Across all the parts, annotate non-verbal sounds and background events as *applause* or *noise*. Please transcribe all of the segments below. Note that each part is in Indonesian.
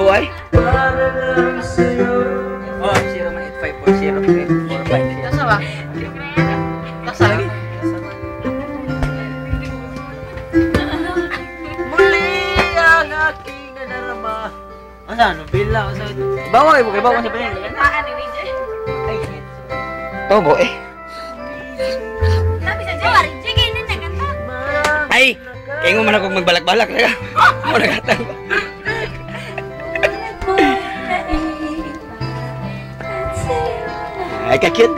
Buhay? Oh, 0 man 854 0 Tasa ba? Tasa lagi? Muli ang aking nanarama Asan? Bila ko sa... Bawa kayo, kayo bawa sa pinin. Ano ni Jay? Ay, eh. Sabi sa Jay, Jay kayo na naganta. Ay! Kaya mo man ako magbalak-balak talaga. Mo nagatang. Ay, kakit.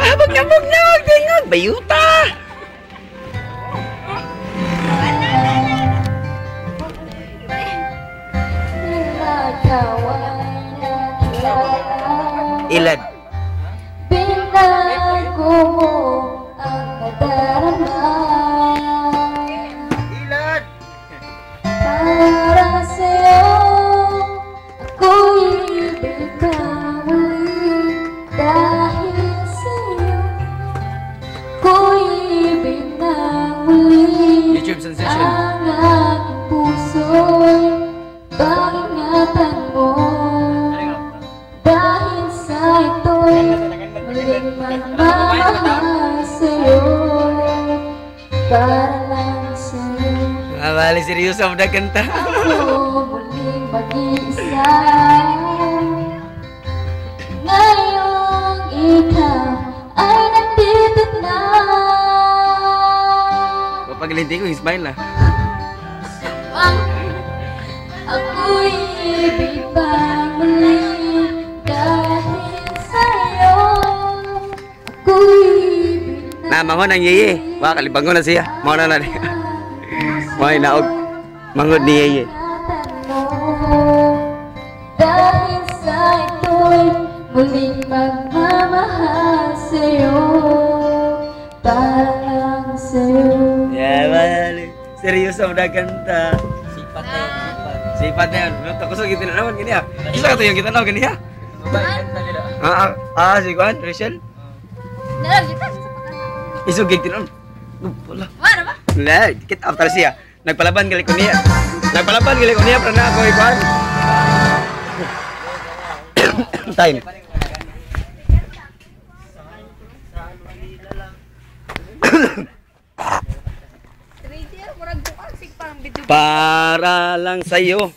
Ah, bug na, bug na, bug na, bayuta. Ilad. Sensation. Ang aking puso'y Pangingatan mo Dahil sa ito'y Muling magmamahal sa'yo Para lang sa'yo Ah, bali, seryoso mo na Papagalindi ko, smile ah. Ang ako'y ibig pang muli Dahil sa'yo Ako'y ibig Na, mangon ang yeye. Wa, kalibangon na siya. Mga na *laughs* na. Mga naog. Mangod ni yeye. Dahil sa ito'y muling magmamahal sa'yo Para lang sa'yo Yeah, bali. Seryoso mo na kanta. Sipat na yun, sipat Sipat na yun. Luto ko sa kita na naman, gani ah. Isa ka to yung kita na, gani ah. Babae kanta nila Ah, ah, ah, si Juan, Rachel. Nalang kita sa pagkanta. Isugig tinon. Wala. Wala ba? Wala, kit after siya. Nagpalaban gali ko niya. Nagpalaban gali ko niya, pero na ako ikuan. *coughs* Time. Radio, *coughs* Para lang sa'yo.